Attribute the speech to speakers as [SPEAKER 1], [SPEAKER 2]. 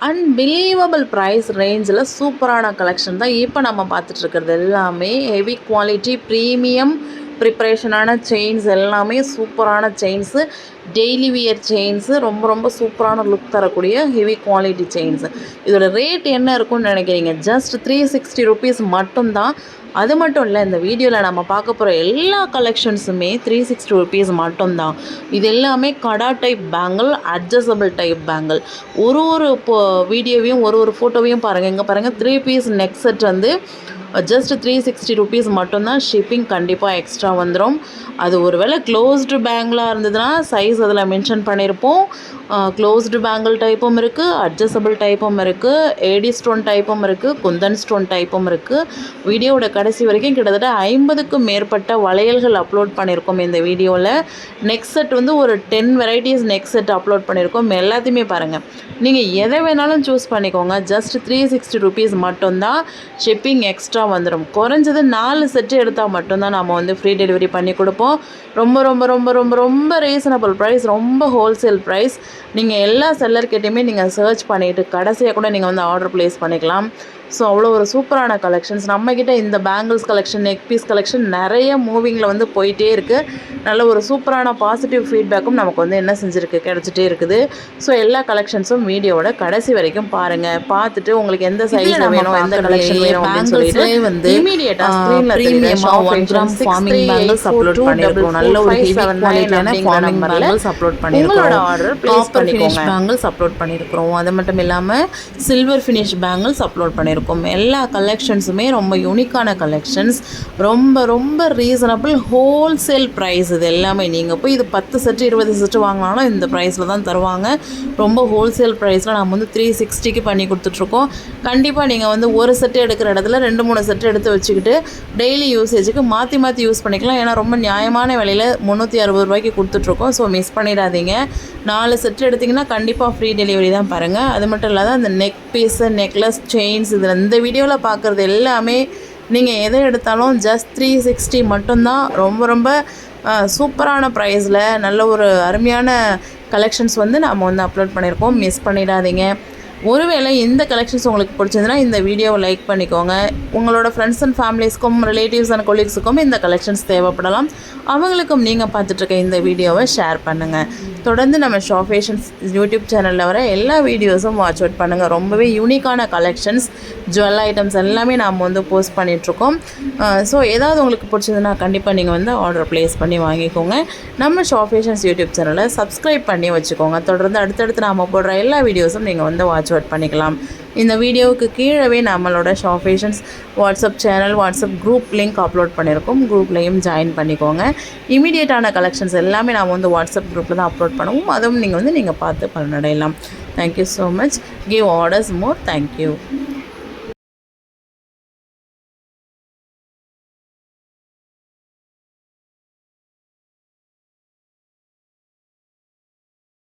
[SPEAKER 1] Unbelievable price ரேஞ்சில் சூப்பரான collection தான் இப்போ நம்ம பார்த்துட்ருக்கிறது எல்லாமே ஹெவி குவாலிட்டி ப்ரீமியம் ப்ரிப்ரேஷனான செயின்ஸ் எல்லாமே சூப்பரான செயின்ஸு டெய்லி வியர் செயின்ஸு ரொம்ப ரொம்ப சூப்பரான லுக் தரக்கூடிய ஹெவி குவாலிட்டி செயின்ஸு இதோட ரேட் என்ன இருக்கும்னு நினைக்கிறீங்க? ஜஸ்ட் த்ரீ சிக்ஸ்டி ருபீஸ் மட்டும்தான். அது மட்டும் இல்லை இந்த வீடியோவில் நம்ம பார்க்க போகிற எல்லா கலெக்ஷன்ஸுமே த்ரீ சிக்ஸ்டி ருபீஸ் மட்டும்தான். இது எல்லாமே kada type bangle adjustable type bangle ஒரு ஒரு இப்போ வீடியோவையும் ஒரு ஒரு ஃபோட்டோவையும் பாருங்கள் இங்கே பாருங்கள் த்ரீ பீஸ் நெக் செட் வந்து ஜஸ்ட் த்ரீ சிக்ஸ்டி ருபீஸ் மட்டும்தான் ஷிப்பிங் கண்டிப்பாக எக்ஸ்ட்ரா வந்துடும் அது ஒரு வேளை க்ளோஸ்டு பேங்கிளாக இருந்ததுன்னா சைஸ் அதில் மென்ஷன் பண்ணியிருப்போம். க்ளோஸ்டு பேங்கிள் டைப்பும் இருக்குது அட்ஜஸ்டபிள் டைப்பும் இருக்குது ஏடி ஸ்டோன் டைப்பும் இருக்குது குந்தன் ஸ்டோன் டைப்பும் இருக்குது வீடியோவோட கடைசி வரைக்கும் கிட்டத்தட்ட ஐம்பதுக்கும் மேற்பட்ட வளையல்கள் அப்லோட் பண்ணியிருக்கோம் இந்த வீடியோவில் நெக் செட் வந்து ஒரு ten varieties neck set upload பண்ணியிருக்கோம். எல்லாத்தையுமே பாருங்கள் நீங்கள் எதை வேணாலும் சூஸ் பண்ணிக்கோங்க. ஜஸ்ட் த்ரீ சிக்ஸ்டி ருபீஸ் மட்டும்தான் ஷிப்பிங் எக்ஸ்ட்ரா வந்துடும் குறைஞ்சது நாலு செட்டு எடுத்தால் மட்டும்தான் நம்ம வந்து ஃப்ரீ டெலிவரி பண்ணி கொடுப்போம். ரொம்ப ரொம்ப ரொம்ப ரொம்ப ரொம்ப ரீசனபிள் ப்ரைஸ் ரொம்ப ஹோல்சேல் ப்ரைஸ் நீங்கள் எல்லா செல்லர்கிட்டையுமே நீங்கள் சர்ச் பண்ணிவிட்டு கடைசியாக கூட நீங்கள் வந்து ஆர்டர் ப்ளேஸ் பண்ணிக்கலாம். ஸோ அவ்வளோ ஒரு சூப்பரான கலெக்ஷன்ஸ் நம்மக்கிட்ட இந்த bangles collection neck piece collection நிறைய மூவிங்கில் வந்து போயிட்டே இருக்குது நல்ல ஒரு சூப்பரான பாசிட்டிவ் ஃபீட்பேக்கும் நமக்கு வந்து என்ன செஞ்சுருக்கு கிடச்சிட்டே இருக்குது. ஸோ எல்லா கலெக்ஷன்ஸும் வீடியோவோட கடைசி வரைக்கும் பாருங்கள் பார்த்துட்டு உங்களுக்கு எந்த சைஸில் வேணும் எந்த கலெக்ஷன் வேணும் அப்படின்னு சொல்லிட்டு வந்து இமீடியட்டாக ஸ்க்ரீனில் ப்ரீமியமாக one gram forming bangles upload பண்ணியிருக்கோம் நல்ல ஒரு ஹெவி குவாலிட்டியான ஃபார்மிங் பேங்கிள்ஸ் அப்லோட் பண்ணியிருக்கோம் ஆர்டர் ப்ளேஸ் பண்ணிக்கோங்க. பேங்கிள்ஸ் அப்லோட் பண்ணியிருக்கிறோம். அது மட்டும் இல்லாமல் சில்வர் ஃபினிஷ் பேங்கிள்ஸ் அப்லோட் பண்ணியிருக்கோம். எல்லா கலெக்ஷன்ஸுமே ரொம்ப யூனிக்கான கலெக்ஷன்ஸ் ரொம்ப ரொம்ப ரீசனபிள் ஹோல்சேல் ப்ரைஸ் இது எல்லாமே. நீங்கள் போய் இது பத்து செட்டு இருபது செட்டு வாங்கினாலும் இந்த ப்ரைஸில் தான் தருவாங்க. ரொம்ப ஹோல்சேல் ப்ரைஸில் நம்ம வந்து த்ரீ சிக்ஸ்டிக்கு பண்ணி கொடுத்துட்ருக்கோம். கண்டிப்பாக நீங்கள் வந்து ஒரு செட்டு எடுக்கிற இடத்துல ரெண்டு மூணு செட்டு எடுத்து வச்சுக்கிட்டு டெய்லி யூசேஜுக்கு மாற்றி மாற்றி யூஸ் பண்ணிக்கலாம். ஏன்னா ரொம்ப நியாயமான விலையில் முந்நூற்றி அறுபது ரூபாய்க்கு கொடுத்துட்ருக்கோம். ஸோ மிஸ் பண்ணிடாதீங்க. நாலு செட் எடுத்திங்கன்னா கண்டிப்பாக ஃப்ரீ டெலிவரி தான் பாருங்கள் அது மட்டும் இல்லாத அந்த நெக் பீஸு நெக்லஸ் செயின்ஸ் இதில் இந்த வீடியோவில் பார்க்குறது எல்லாமே நீங்கள் எதை எடுத்தாலும் ஜஸ்ட் த்ரீ சிக்ஸ்டி மட்டும்தான். ரொம்ப ரொம்ப சூப்பரான ப்ரைஸில் நல்ல ஒரு அருமையான கலெக்ஷன்ஸ் வந்து நம்ம வந்து அப்லோட் பண்ணியிருக்கோம். மிஸ் பண்ணிடாதீங்க. ஒருவேளை இந்த கலெக்ஷன்ஸ் உங்களுக்கு பிடிச்சதுன்னா இந்த வீடியோவை லைக் பண்ணிக்கோங்க. உங்களோட ஃப்ரெண்ட்ஸ் அண்ட் ஃபேமிலிஸ்க்கும் ரிலேட்டிவ்ஸ் அண்ட் கொலீக்ஸுக்கும் இந்த கலெக்ஷன்ஸ் தேவைப்படலாம். அவங்களுக்கும் நீங்கள் பார்த்துட்ருக்க இந்த வீடியோவை ஷேர் பண்ணுங்கள் தொடர்ந்து நம்ம ஷாஃபேஷன்ஸ் யூடியூப் சேனலில் வர எல்லா வீடியோஸும் வாட்ச் அவுட் பண்ணுங்கள் ரொம்பவே யூனிக்கான கலெக்ஷன்ஸ் ஜுவல் ஐட்டம்ஸ் எல்லாமே நாம் வந்து போஸ்ட் பண்ணிகிட்ருக்கோம் ஸோ ஏதாவது உங்களுக்கு பிடிச்சதுன்னா கண்டிப்பாக நீங்கள் வந்து ஆர்டர் ப்ளேஸ் பண்ணி வாங்கிக்கோங்க. நம்ம ஷாஃபேஷன்ஸ் யூடியூப் சேனலை சப்ஸ்கிரைப் பண்ணி வச்சுக்கோங்க. தொடர்ந்து அடுத்தடுத்து நாம் போடுற எல்லா வீடியோஸும் நீங்கள் வந்து வாட்ச் அவுட் பண்ணிக்கலாம். இந்த வீடியோவுக்கு கீழவே நம்மளோட ஷாஃபேஷன்ஸ் WhatsApp channel WhatsApp group link upload பண்ணியிருக்கோம். குரூப்லேயும் ஜாயின் பண்ணிக்கோங்க. இமீடியட்டான கலெக்ஷன்ஸ் எல்லாமே நாம் வந்து வாட்ஸ்அப் குரூப்பில் தான் அப்லோட் பண்ணுவோம். அதுவும் நீங்கள் வந்து நீங்கள் பார்த்து பலனடையலாம். Thank you so much give orders more thank you